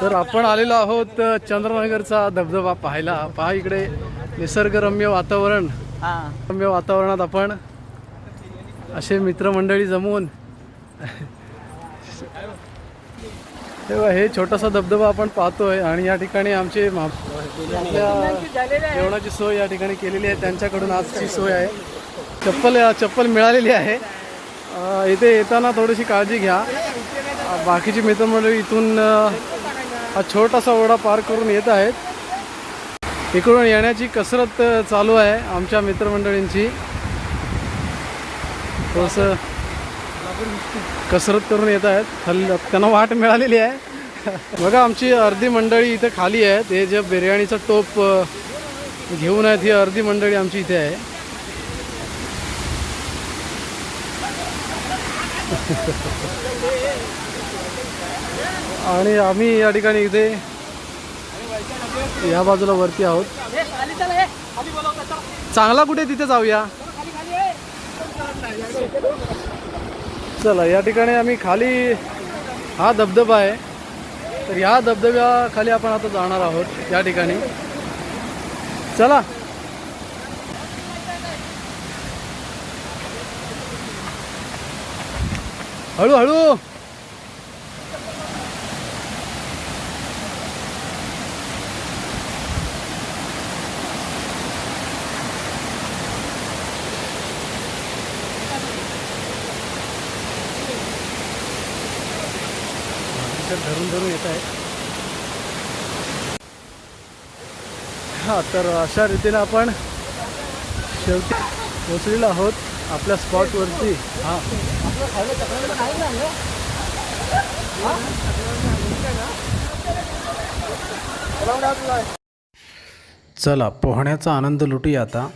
तर आपण आलेलो आहोत चंद्रनगरचा धबधबा पाहायला. पहा इकडे निसर्गरम्य वातावरण. हा. रम्य वातावरणात आपण असे मित्रमंडळी जमवून तेव्हा हे छोटासा धबधबा आपण पाहतोय आणि या ठिकाणी आमचे जेवणाची सोय या ठिकाणी केलेली आहे. त्यांच्याकडून आजची सोय आहे. चप्पल चप्पल मिळालेली आहे. इथे येताना थोडीशी काळजी घ्या. बाकीची मित्रमंडळी इथून हा छोटासा ओढा पार करून येत आहेत. इकडून येण्याची कसरत चालू आहे आमच्या मित्रमंडळींची. थोडंसं कसरत करून येत आहेत. खाली त्यांना वाट मिळालेली आहे. बघा आमची अर्धी मंडळी इथे खाली आहेत. हे जे बिर्याणीचं टोप घेऊन आहेत ही अर्धी मंडळी आमची इथे आहे. आणि आम्ही या ठिकाणी इथे या बाजूला वरती आहोत. चांगला कुठे तिथे जाऊया? चला या ठिकाणी आम्ही खाली हा धबधबा आहे. तर या धबधब्याखाली आपण आता जाणार आहोत या ठिकाणी. चला. हळू हळू धरून धरून येत आहे. हा तर अशा रीतीने आपण शेवटी पोचलेलो आहोत आपल्या स्पॉटवरती हा. चला पोहण्याचा आनंद लुटूया आता.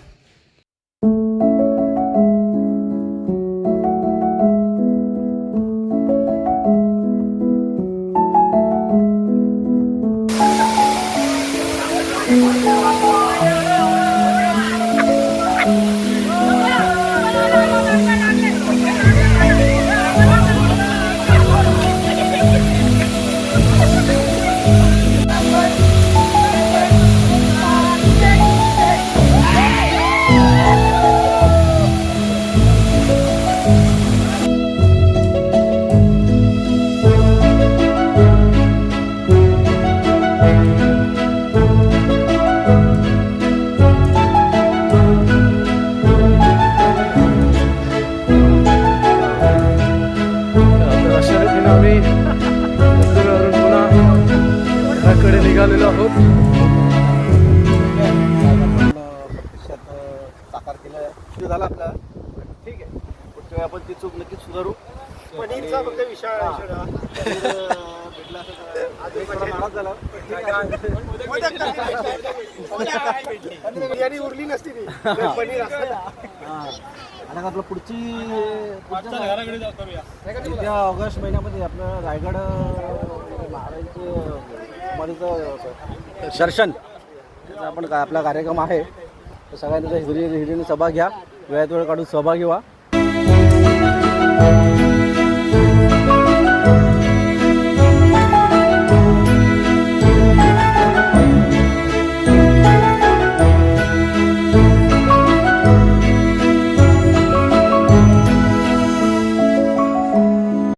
आम्ही धबधब्यावरून पुन्हा घराकडे निघालेलो आहोत. साकार केलं झालं आपला. ठीक आहे. पुढच्या आपण ती चूक नक्कीच सुधारू. पनीरचा फक्त विषय भेटला नाराज झाला. बिर्याणी उरली नसती ती. पनीर असतं. आणि आपलं पुढची येत्या ऑगस्ट महिन्यामध्ये आपलं रायगड महाराजांचं दर्शन. आपण का आपला कार्यक्रम आहे. तर सगळ्यांनी हिरी हिरीने सभा घ्या. वेळात वेळ काढून सहभागी व्हा.